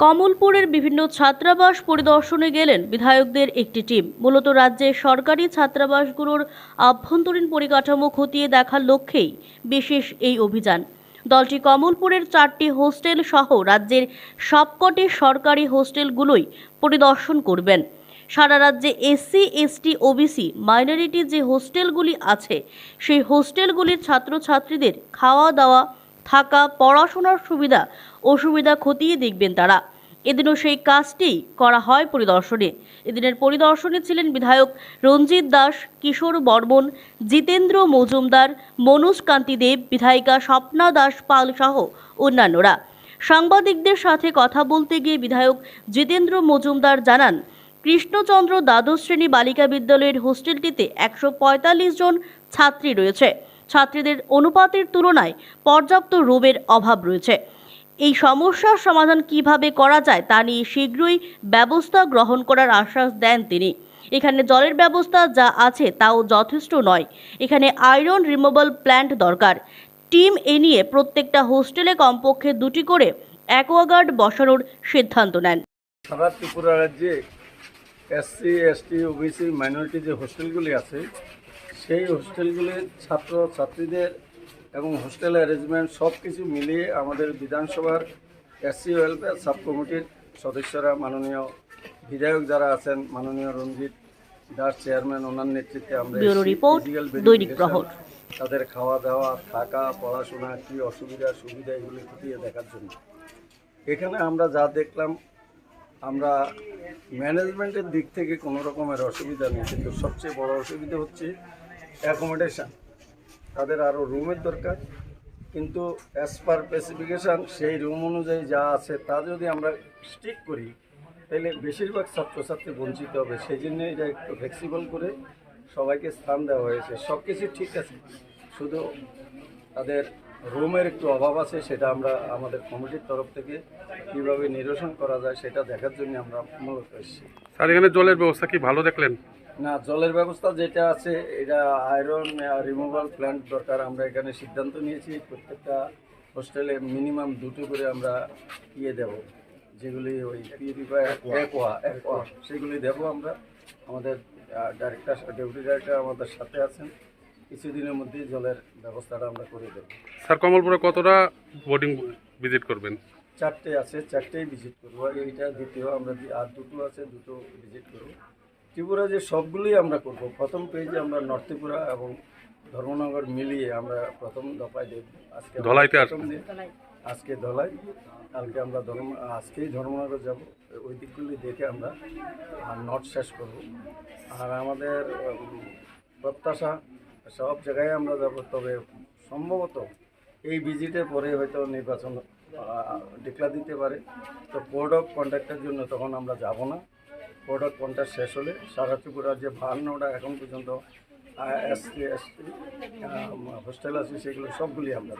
কমলপুরের বিভিন্ন ছাত্রাবাস পরিদর্শনে গেলেন বিধায়কদের একটি টিম। মূলত রাজ্যের সরকারি ছাত্রাবাসগুলোর আভ্যন্তরীণ পরিকাঠামো খতিয়ে দেখার লক্ষ্যেই বিশেষ এই অভিযান। দলটি কমলপুরের চারটি হোস্টেল সহ রাজ্যের সবকটি সরকারি হোস্টেলগুলোই পরিদর্শন করবেন। সারা রাজ্যে এসসি, এসটি, ওবিসি, মাইনরিটি যে হোস্টেলগুলি আছে, সেই হোস্টেলগুলির ছাত্রছাত্রীদের খাওয়া দাওয়া থাকা পড়াশোনার সুবিধা অসুবিধা খতিয়ে দেখবেন তারা। এদিনও সেই কাজটি করা হয় পরিদর্শনে। এদিনের পরিদর্শনে ছিলেন বিধায়ক রঞ্জিত দাস, কিশোর বর্মন, জিতেন্দ্র মজুমদার মনোজ কান্তি দেব, বিধায়িকা স্বপ্না দাস পাল সহ অন্যান্যরা। সাংবাদিকদের সাথে কথা বলতে গিয়ে বিধায়ক জিতেন্দ্র মজুমদার জানান, কৃষ্ণচন্দ্র দ্বাদশ শ্রেণি বালিকা বিদ্যালয়ের হোস্টেলটিতে একশো পঁয়তাল্লিশ জন ছাত্রী রয়েছে। ছাত্রীদের অনুপাতের তুলনায় পর্যাপ্ত রুমের অভাব রয়েছে। এই সমস্যার সমাধান কীভাবে করা যায় তা নিয়ে শীঘ্রই ব্যবস্থা গ্রহণ করার আশ্বাস দেন তিনি। এখানে জলের ব্যবস্থা যা আছে তাও যথেষ্ট নয়। এখানে আয়রন রিমুভাল প্ল্যান্ট দরকার। টিম এ নিয়ে প্রত্যেকটা হোস্টেলে কমপক্ষে দুটি করে অ্যাকোয়াগার্ড বসানোর সিদ্ধান্ত নেন। সারা ত্রিপুরা রাজ্যে এসসি, এসটি, ওবিসি, মাইনরিটি যে হোস্টেলগুলি আছে সেই হোস্টেলগুলির ছাত্র ছাত্রীদের এবং হোস্টেল অ্যারেঞ্জমেন্ট সব কিছু মিলিয়ে আমাদের বিধানসভার এসসি ওয়েলফেয়ার সাব কমিটির সদস্যরা মাননীয় বিধায়ক যারা আছেন মাননীয় রঞ্জিত দাস চেয়ারম্যান ওনার নেতৃত্বে আমরা। তাদের খাওয়া দাওয়া থাকা পড়াশোনা কী অসুবিধা সুবিধা এগুলি খতিয়ে দেখার জন্য এখানে আমরা যা দেখলাম আমরা ম্যানেজমেন্টের দিক থেকে কোনো রকমের অসুবিধা নেই কিন্তু সবচেয়ে বড় অসুবিধা হচ্ছে অ্যাকোমোডেশন তাদের আরও রুমের দরকার। কিন্তু অ্যাজ পার স্পেসিফিকেশান সেই রুম অনুযায়ী যা আছে, তা যদি আমরা স্টিক করি, তাহলে বেশিরভাগ ছাত্রছাত্রী বঞ্চিত হবে। সেই জন্য এটা একটু ফ্লেক্সিবল করে সবাইকে স্থান দেওয়া হয়েছে। সব কিছু ঠিক আছে। শুধু তাদের রুমের একটু অভাব আছে, সেটা আমরা আমাদের কমিটির তরফ থেকে কীভাবে নিরসন করা যায়, সেটা দেখার জন্য আমরা মূলত এসেছি। স্যার, এখানে জলের ব্যবস্থা কি ভালো দেখলেন? না জলের ব্যবস্থা যেটা আছে এটা আয়রন রিমুভাল প্ল্যান্ট দরকার। আমরা এখানে সিদ্ধান্ত নিয়েছি প্রত্যেকটা হোস্টেলে মিনিমাম দুটো করে আমরা ইয়ে দেব যেগুলি ওই পিউরিফায়ার একোয়া একোয়া সেগুলি দেব আমরা। আমাদের ডাইরেক্টর ডেপুটি ডাইরেক্টর আমাদের সাথে আছেন। কিছুদিনের মধ্যেই জলের ব্যবস্থাটা আমরা করে দেবো। স্যার কমলপুরে কতটা বোর্ডিং ভিজিট করবেন? চারটে আছে চারটেই ভিজিট করব। এইটা দ্বিতীয় আমরা আর দুটো আছে দুটো ভিজিট করব। ত্রিপুরা যে সবগুলোই আমরা করব। প্রথম পেজে আমরা নর্থ ত্রিপুরা এবং ধর্মনগর মিলিয়ে আমরা প্রথম দফায় দেখব আজকে ধলাইতে আজকে ধলাই। কালকে আমরা ধর্ম আজকেই ধর্মনগর যাব। ওই দিকগুলি দেখে আমরা নর্থ শেষ করব। আর আমাদের প্রত্যাশা সব জায়গায় আমরা যাব। তবে সম্ভবত এই ভিজিটের পরে হয়তো নির্বাচন ডিক্লার দিতে পারে। তো কোড অফ কন্ডাক্টের জন্য তখন আমরা যাব না। কোড অফ শেষ হলে? সারা ত্রিপুরা যে বাহান্নটা এখন পর্যন্ত এসটি এসটি হোস্টেল আছে, সেগুলো সবগুলি আমরা